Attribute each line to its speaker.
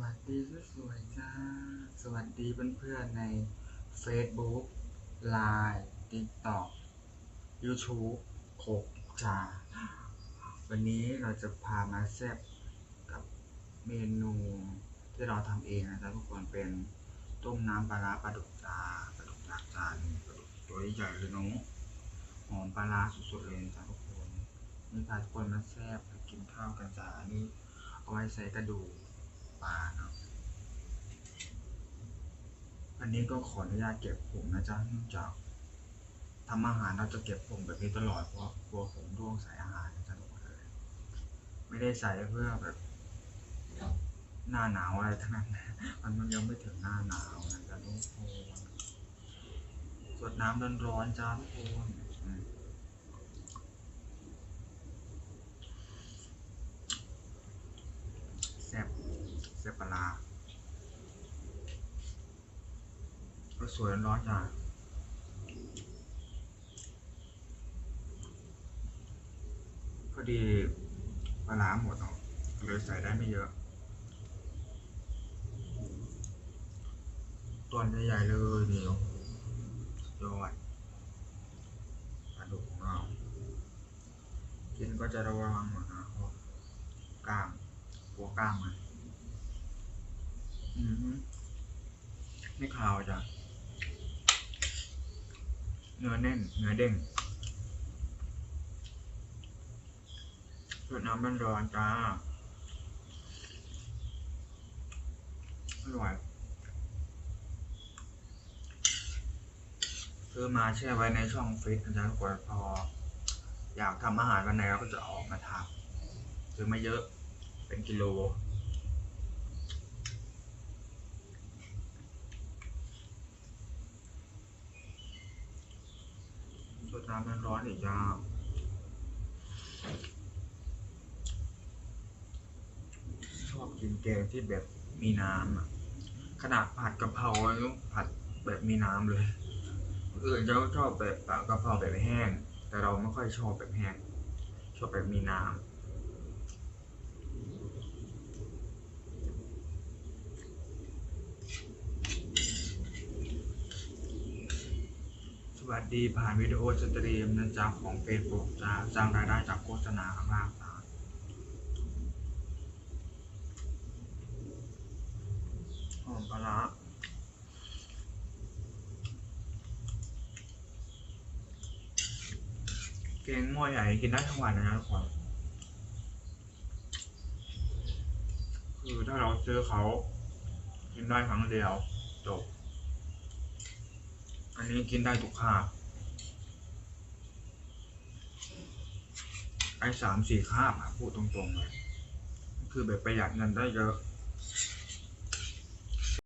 Speaker 1: วัสดีสวยๆจ้า สวัสดีเพื่อนๆใน Facebook Line TikTok YouTube โคกจ้า วันนี้เราจะพามาแซ่บกับเมนูที่เราทำเองนะจ๊ะทุกคนเป็นต้มน้ำปลาร้าปลาดุกจ้าปลาดุกยักจานปลาดุกตัวใหญ่เลยน้องหอมปลาร้าสุดๆเลยจ้าทุกคนนี่พาทุกคนมาแซ่บกินข้าวกันจ้าอันนี้เอาไว้ใส่กระดูก ปลาเนาะอันนี้ก็ขออนุญาตเก็บผมนะจ๊ะเนื่องจากทำอาหารเราจะเก็บผมแบบนี้ตลอดเพราะกลัวผมร่วงใส่อาหารนะจ๊ะทุกคนเลยไม่ได้ใส่เพื่อแบบ หน้าหนาวอะไรทั้งนั้นมันมันยังไม่ถึงหน้าหนาวนะจ๊ะทุกคนสดน้ำร้อนๆจ้าทุกคนอืมแซ่บ แซ่บปลาก็สวยร้อนจ้าพอดีปลาร้าหมดเนาะเลยใส่ได้ไม่เยอะตัวใหญ่ๆเลยเดียวยอดปลาดุกของเรา กินก็จะระวังหน่อยนะกล้ามหัวกล้ามมัน ไม่ขาวจ้ะ เนื้อแน่น เนื้อเด้งสูตรน้ำมันร้อนจ้า อร่อยซื้อมาแช่ไว้ในช่องฟิตนะจ๊ะทุกคนพอ อยากทำอาหารวันไหนเราก็จะออกมาทำซื้อมาเยอะเป็นกิโล น้ำมันร้อนอีกยาวชอบกินแกงที่แบบมีน้ำอะ ขนาดผัดกะเพรายังผัดแบบมีน้ำเลยอื่นจะชอบแบบกะเพราแบบแห้ง แต่เราไม่ค่อยชอบแบบแห้ง ชอบแบบมีน้ำส วัสดีผ่านวิดีโอสตรีมนะจ๊ะของ Facebook จ้าสร้างรายได้จากโฆษณาข้างล่างจ้าหอมปลาร้าแกงม้อใหญ่กินได้ทั้งวันนะทุกคนคือถ้าเราซื้อเขากินได้ครั้งเดียวจบ อันนี้กินได้ทุกคาบไอ้สามสี่คาบอะพูดตรงๆเลยคือแบบประหยัดเงินได้เยอะ